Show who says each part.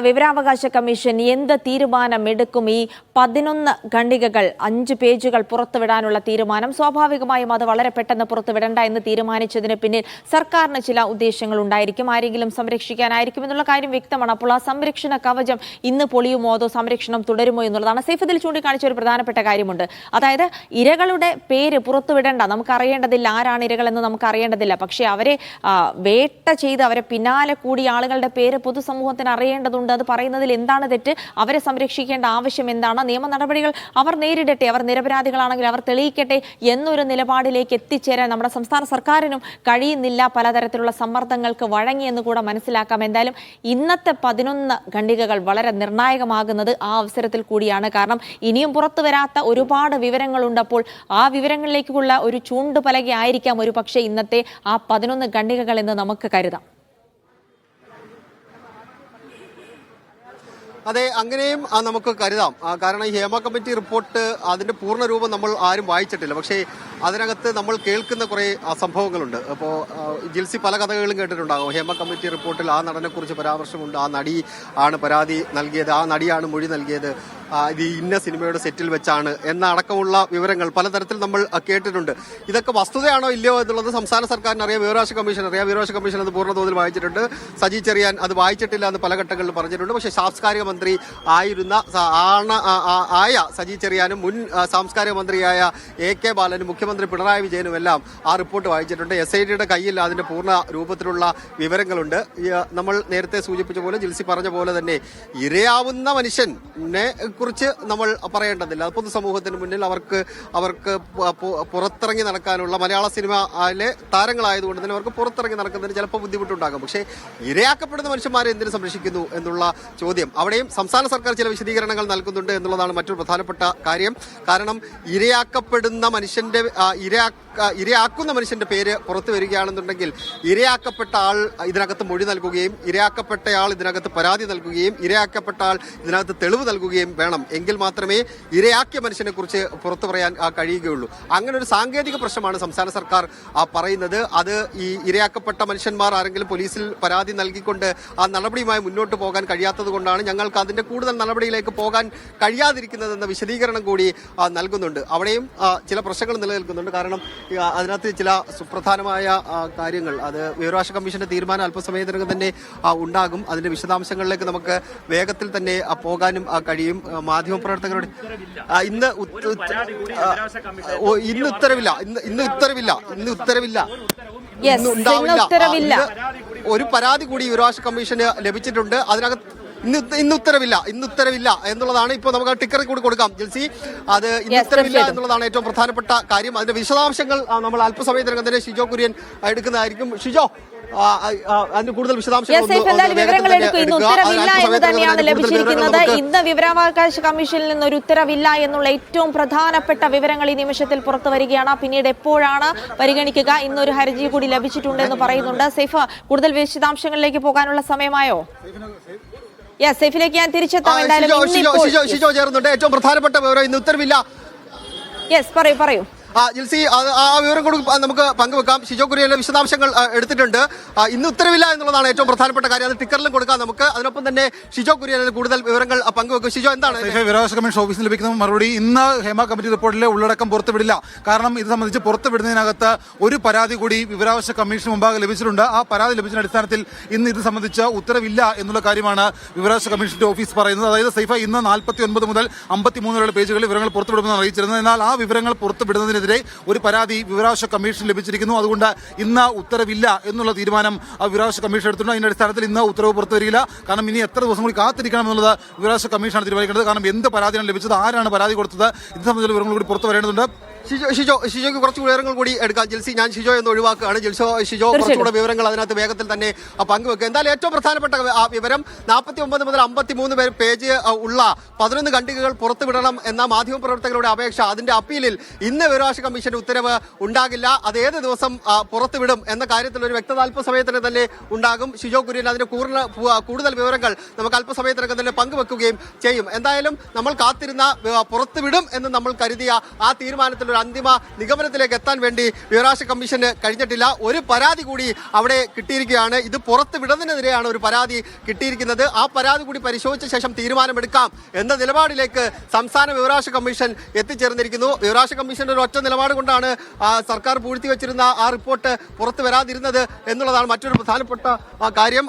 Speaker 1: വിവരാവകാശ കമ്മീഷൻ എന്ത് തീരുമാനമെടുക്കും? ഈ പതിനൊന്ന് ഖണ്ഡികകൾ അഞ്ച് പേജുകൾ പുറത്തുവിടാനുള്ള തീരുമാനം സ്വാഭാവികമായും അത് വളരെ പെട്ടെന്ന് പുറത്തുവിടണ്ട എന്ന് തീരുമാനിച്ചതിന് പിന്നിൽ സർക്കാരിന് ചില ഉദ്ദേശങ്ങൾ ഉണ്ടായിരിക്കും. ആരെങ്കിലും സംരക്ഷിക്കാനായിരിക്കും എന്നുള്ള കാര്യം വ്യക്തമാണ്. അപ്പോൾ ആ സംരക്ഷണ കവചം ഇന്ന് പൊളിയുമോ അതോ സംരക്ഷണം തുടരുമോ എന്നുള്ളതാണ് സൈഫദിൽ ചൂണ്ടിക്കാണിച്ച ഒരു പ്രധാനപ്പെട്ട കാര്യമുണ്ട്. അതായത് ഇരകളുടെ പേര് പുറത്തുവിടേണ്ട. നമുക്ക് അറിയേണ്ടതില്ല ആരാണ് ഇരകളെന്ന് നമുക്ക് അറിയേണ്ടതില്ല. പക്ഷേ അവരെ വേട്ട ചെയ്ത് അവരെ പിന്നാലെ കൂടി ആളുകളുടെ പേര് പൊതുസമൂഹത്തിന് അറിയേണ്ടതുണ്ട്. അത് പറയുന്നതിൽ എന്താണ് തെറ്റ്? അവരെ സംരക്ഷിക്കേണ്ട ആവശ്യം എന്താണ്? നിയമ നടപടികൾ അവർ നേരിടട്ടെ അവർ നിരപരാധികളാണെങ്കിൽ അവർ തെളിയിക്കട്ടെ എന്നൊരു നിലപാടിലേക്ക് എത്തിച്ചേരാൻ നമ്മുടെ സംസ്ഥാന സർക്കാരിനും കഴിയുന്നില്ല. പലതരത്തിലുള്ള സമ്മർദ്ദങ്ങൾക്ക് വഴങ്ങിയെന്ന് കൂടെ മനസ്സിലാക്കാം. എന്തായാലും ഇന്നത്തെ പതിനൊന്ന് ഖണ്ഡികകൾ വളരെ നിർണായകമാകുന്നത് ആ അവസരത്തിൽ കൂടിയാണ്. കാരണം ഇനിയും പുറത്തു വരാത്ത ഒരുപാട് വിവരങ്ങളുണ്ടപ്പോൾ ആ വിവരങ്ങളിലേക്കുള്ള ഒരു ചൂണ്ടുപലകയായിരിക്കാം ഒരു പക്ഷേ ഇന്നത്തെ ആ പതിനൊന്ന് ഖണ്ഡികകൾ എന്ന് നമുക്ക് കരുതാം.
Speaker 2: അതെ അങ്ങനെയും നമുക്ക് കരുതാം. കാരണം ഹേമ കമ്മിറ്റി റിപ്പോർട്ട് അതിന്റെ പൂർണ രൂപം നമ്മൾ ആരും വായിച്ചിട്ടില്ല. പക്ഷേ അതിനകത്ത് നമ്മൾ കേൾക്കുന്ന കുറേ സംഭവങ്ങളുണ്ട്. അപ്പോൾ ജിൽസി പല കഥകളും കേട്ടിട്ടുണ്ടാകും. ഹേമ കമ്മിറ്റി റിപ്പോർട്ടിൽ ആ നടനെ കുറിച്ച് പരാമർശമുണ്ട്. ആ നടി ആണ് പരാതി നൽകിയത്. ആ നടിയാണ് മൊഴി നൽകിയത്. ഇത് ഇന്ന സിനിമയുടെ സെറ്റിൽ വെച്ചാണ് എന്ന അടക്കമുള്ള വിവരങ്ങൾ പലതരത്തിൽ നമ്മൾ കേട്ടിട്ടുണ്ട്. ഇതൊക്കെ വസ്തുതയാണോ ഇല്ലയോ എന്നുള്ളത് സംസ്ഥാന സർക്കാരിന് അറിയാം. വിവരാവകാശ കമ്മീഷൻ അറിയാം. വിവരാവകാശ കമ്മീഷൻ അത് പൂർണ തോതിൽ വായിച്ചിട്ടുണ്ട്. സജി ചെറിയാൻ അത് വായിച്ചിട്ടില്ല എന്ന് പല ഘട്ടങ്ങളിൽ പറഞ്ഞിട്ടുണ്ട്. പക്ഷേ സാംസ്കാരിക മന്ത്രി ആയിരുന്ന ആണ് ആയ സജി ചെറിയാനും മുൻ സാംസ്കാരിക മന്ത്രിയായ എ കെ ബാലനും മുഖ്യമന്ത്രി പിണറായി വിജയനും എല്ലാം ആ റിപ്പോർട്ട് വായിച്ചിട്ടുണ്ട്. എസ് ഐ ഡിയുടെ കയ്യിൽ അതിന്റെ പൂർണ രൂപത്തിലുള്ള വിവരങ്ങളുണ്ട്. നമ്മൾ നേരത്തെ സൂചിപ്പിച്ച പോലെ ജിൽസി പറഞ്ഞ പോലെ തന്നെ ഇരയാവുന്ന മനുഷ്യനെ കുറിച്ച് നമ്മൾ പറയേണ്ടതില്ല. പൊതുസമൂഹത്തിന് മുന്നിൽ അവർക്ക് അവർക്ക് പുറത്തിറങ്ങി നടക്കാനുള്ള മലയാള സിനിമയിലെ താരങ്ങളായതുകൊണ്ട് തന്നെ അവർക്ക് പുറത്തിറങ്ങി നടക്കുന്നതിന് ചിലപ്പോൾ ബുദ്ധിമുട്ടുണ്ടാകും. പക്ഷേ ഇരയാക്കപ്പെടുന്ന മനുഷ്യന്മാരെ എന്തിനു സംരക്ഷിക്കുന്നു എന്നുള്ള ചോദ്യം. അവിടെയും സംസ്ഥാന സർക്കാർ ചില വിശദീകരണങ്ങൾ നൽകുന്നുണ്ട് എന്നുള്ളതാണ് മറ്റൊരു പ്രധാനപ്പെട്ട കാര്യം. കാരണം ഇരയാക്കപ്പെടുന്ന മനുഷ്യന്റെ ആ, ഇരയാ- ആ, ഇരയാക്കുന്ന മനുഷ്യന്റെ പേര് പുറത്തു വരികയാണെന്നുണ്ടെങ്കിൽ ഇരയാക്കപ്പെട്ട ആൾ ഇതിനകത്ത് മൊഴി നൽകുകയും ഇരയാക്കപ്പെട്ടയാൾ ഇതിനകത്ത് പരാതി നൽകുകയും ഇരയാക്കപ്പെട്ട ആൾ ഇതിനകത്ത് തെളിവ് നൽകുകയും വേണം. എങ്കിൽ മാത്രമേ ഇരയാക്കിയ മനുഷ്യനെ കുറിച്ച് പുറത്തു പറയാൻ കഴിയുകയുള്ളൂ. അങ്ങനെ ഒരു സാങ്കേതിക പ്രശ്നമാണ് സംസ്ഥാന സർക്കാർ പറയുന്നത്. അത് ഈ ഇരയാക്കപ്പെട്ട മനുഷ്യന്മാർ ആരെങ്കിലും പോലീസിൽ പരാതി നൽകിക്കൊണ്ട് ആ നടപടിയുമായി മുന്നോട്ട് പോകാൻ കഴിയാത്തത് കൊണ്ടാണ് ഞങ്ങൾക്ക് അതിന്റെ കൂടുതൽ നടപടിയിലേക്ക് പോകാൻ കഴിയാതിരിക്കുന്നതെന്ന വിശദീകരണം കൂടി നൽകുന്നുണ്ട്. അവിടെയും ചില പ്രശ്നങ്ങൾ നിലനിൽക്കുന്നുണ്ട്. കാരണം അതിനകത്ത് ചില സുപ്രധാനമായ കാര്യങ്ങൾ. അത് വിവരാവകാശ കമ്മീഷന്റെ തീരുമാനം അല്പസമയത്തിനകം തന്നെ ഉണ്ടാകും. അതിന്റെ വിശദാംശങ്ങളിലേക്ക് നമുക്ക് വേഗത്തിൽ തന്നെ പോകാനും കഴിയും. മാധ്യമപ്രവർത്തകരുടെ ഇന്ന് ഇന്ന് ഉത്തരവില്ല. ഇന്ന് ഇന്ന് ഉത്തരവില്ല. ഇന്ന് ഉത്തരവില്ല. ഇന്ന് ഉണ്ടാവില്ല. ഒരു പരാതി കൂടി വിവരാവകാശ കമ്മീഷന് ലഭിച്ചിട്ടുണ്ട്. അതിനകത്ത് ഇന്ന് ഇന്ന് ഉത്തരവില്ല ഇന്ന് ഉത്തരവില്ല എന്നുള്ളതാണ് ഇപ്പോൾ നമുക്ക് ടിക്കറിൽ കൂടി കൊടുക്കാം. ജിൽസി അത് ഇന്ന് ഉത്തരവില്ല എന്നുള്ളതാണ് ഏറ്റവും പ്രധാനപ്പെട്ട കാര്യം. അതിന്റെ വിശദാംശങ്ങൾ നമ്മൾ അല്പസമയത്തിനകം തന്നെ ഷിജോ കുര്യൻ എടുക്കുന്നതായിരിക്കും. ഷിജോ അതിന്റെ കൂടുതൽ
Speaker 1: ലഭിച്ചിരിക്കുന്നത്. ഇന്ന് വിവരാവകാശ കമ്മീഷനിൽ നിന്ന് ഒരു ഉത്തരവില്ല എന്നുള്ള ഏറ്റവും പ്രധാനപ്പെട്ട വിവരങ്ങൾ ഈ നിമിഷത്തിൽ പുറത്തു വരികയാണ്. പിന്നീട് എപ്പോഴാണ് പരിഗണിക്കുക? ഇന്നൊരു ഹർജി കൂടി ലഭിച്ചിട്ടുണ്ട് എന്ന് പറയുന്നുണ്ട്. സൈഫ കൂടുതൽ വിശദാംശങ്ങളിലേക്ക് പോകാനുള്ള സമയമായോ? യെസ് സൈഫിലേക്ക് ഞാൻ തിരിച്ചെത്താം എന്തായാലും
Speaker 2: ചേർന്നുണ്ട് ഏറ്റവും പ്രധാനപ്പെട്ട വിവരം ഇന്ന് ഉത്തരവില്ല
Speaker 1: യെസ് പറയൂ പറയൂ
Speaker 2: ജിൽസി ആ വിവരം കൂടി നമുക്ക് പങ്കുവെക്കാം. ഷിജോ കുര്യന്റെ വിശദാംശങ്ങൾ എടുത്തിട്ടുണ്ട്. ഇന്ന് ഉത്തരവില്ല എന്നുള്ളതാണ് ഏറ്റവും പ്രധാനപ്പെട്ട കാര്യം. അത് ടിക്കറിലും കൊടുക്കാം നമുക്ക്. അതിനൊപ്പം തന്നെ ഷിജോ കുര്യനിൽ കൂടുതൽ വിവരങ്ങൾ പങ്കുവെക്കും. ഷിജോ എന്താണ്?
Speaker 3: വിരോധ കമ്മീഷൻ ഓഫീസിൽ ലഭിക്കുന്ന മറുപടി ഇന്ന് ഹേമ കമ്മിറ്റി റിപ്പോർട്ടിലെ ഉള്ളടക്കം പുറത്തുവിടില്ല. കാരണം ഇത് സംബന്ധിച്ച് പുറത്തുവിടുന്നതിനകത്ത് ഒരു പരാതി കൂടി വിവരാവകാശ കമ്മീഷൻ മുമ്പാകെ ലഭിച്ചിട്ടുണ്ട്. ആ പരാതി ലഭിച്ച അടിസ്ഥാനത്തിൽ ഇന്ന് ഇത് സംബന്ധിച്ച് ഉത്തരവില്ല എന്നുള്ള കാര്യമാണ് വിവരാവകാശ കമ്മീഷന്റെ ഓഫീസ് പറയുന്നത്. അതായത് സൈഫ ഇന്ന് നാൽപ്പത്തി ഒൻപത് മുതൽ അമ്പത്തിമൂന്ന് വരെയുള്ള പേജുകളിൽ വിവരങ്ങൾ പുറത്തുവിടുമെന്ന് അറിയിച്ചിരുന്നത്. എന്നാൽ ആ വിവരങ്ങൾ പുറത്തുവിടുന്നതിനെതിരെ ഒരു പരാതി വിവരാവകാശ കമ്മീഷൻ ലഭിച്ചിരിക്കുന്നു. അതുകൊണ്ട് ഇന്ന് ഉത്തരവില്ല എന്നുള്ള തീരുമാനം ആ വിവരാവകാശ കമ്മീഷൻ എടുത്തിട്ടുണ്ട്. അതിന്റെ അടിസ്ഥാനത്തിൽ ഇന്ന് ഉത്തരവ് പുറത്തു വരില്ല കാരണം ഇനി എത്ര ദിവസം കൂടി കാത്തിരിക്കണം എന്നുള്ളത് വിവരാവകാശ കമ്മീഷനാണ് തീരുമാനിക്കേണ്ടത്. കാരണം എന്ത് പരാതിയാണ് ലഭിച്ചത്? ആരാണ് പരാതി കൊടുത്തത്? ഇത് സംബന്ധിച്ച വിവരങ്ങൾ കൂടി പുറത്തു വരേണ്ടതുണ്ട്.
Speaker 2: ഷിജോ ഷിജോ ഷിജോയ്ക്ക് കുറച്ച് വിവരങ്ങൾ കൂടി എടുക്കാം. ജിൽസി ഞാൻ ഷിജോ എന്ന് ഒഴിവാക്കുകയാണ്. ജിൽസോ ഷിജോ കുറച്ചുകൂടെ വിവരങ്ങൾ അതിനകത്ത് വേഗത്തിൽ തന്നെ പങ്കുവെക്കുക. എന്തായാലും ഏറ്റവും പ്രധാനപ്പെട്ട ആ വിവരം നാൽപ്പത്തി ഒമ്പത് മുതൽ അമ്പത്തി മൂന്ന് പേജ് ഉള്ള പതിനൊന്ന് ഖണ്ഡികകൾ പുറത്തുവിടണം എന്ന മാധ്യമപ്രവർത്തകരുടെ അപേക്ഷ. അതിന്റെ അപ്പീലിൽ ഇന്ന് വിവരാവകാശ കമ്മീഷൻ ഉത്തരവ് ഉണ്ടാകില്ല. അത് ഏത് ദിവസം പുറത്തുവിടും എന്ന കാര്യത്തിൽ ഒരു വ്യക്തത അല്പസമയത്തിന് തന്നെ ഉണ്ടാകും. ഷിജോ കുര്യൻ അതിന്റെ കൂടുതൽ കൂടുതൽ വിവരങ്ങൾ നമുക്ക് അല്പസമയത്തിനകം തന്നെ പങ്കുവെക്കുകയും ചെയ്യും. എന്തായാലും നമ്മൾ കാത്തിരുന്ന പുറത്തുവിടും എന്ന് നമ്മൾ കരുതിയ ആ തീരുമാനത്തിൽ ഒരു അന്തിമ നിഗമനത്തിലേക്ക് എത്താൻ വേണ്ടി വിവരാവകാശ കമ്മീഷന് കഴിഞ്ഞിട്ടില്ല. ഒരു പരാതി കൂടി അവിടെ കിട്ടിയിരിക്കുകയാണ്. ഇത് പുറത്ത് വിടുന്നതിനെതിരെയാണ് ഒരു പരാതി കിട്ടിയിരിക്കുന്നത്. ആ പരാതി കൂടി പരിശോധിച്ച ശേഷം തീരുമാനമെടുക്കാം എന്ന നിലപാടിലേക്ക് സംസ്ഥാന വിവരാവകാശ കമ്മീഷൻ എത്തിച്ചേർന്നിരിക്കുന്നു. വിവരാവകാശ കമ്മീഷന്റെ ഒരു ഒറ്റ നിലപാട് കൊണ്ടാണ് സർക്കാർ പൂഴ്ത്തി വെച്ചിരുന്ന ആ റിപ്പോർട്ട് പുറത്തു വരാതിരുന്നത് എന്നുള്ളതാണ് മറ്റൊരു പ്രധാനപ്പെട്ട കാര്യം.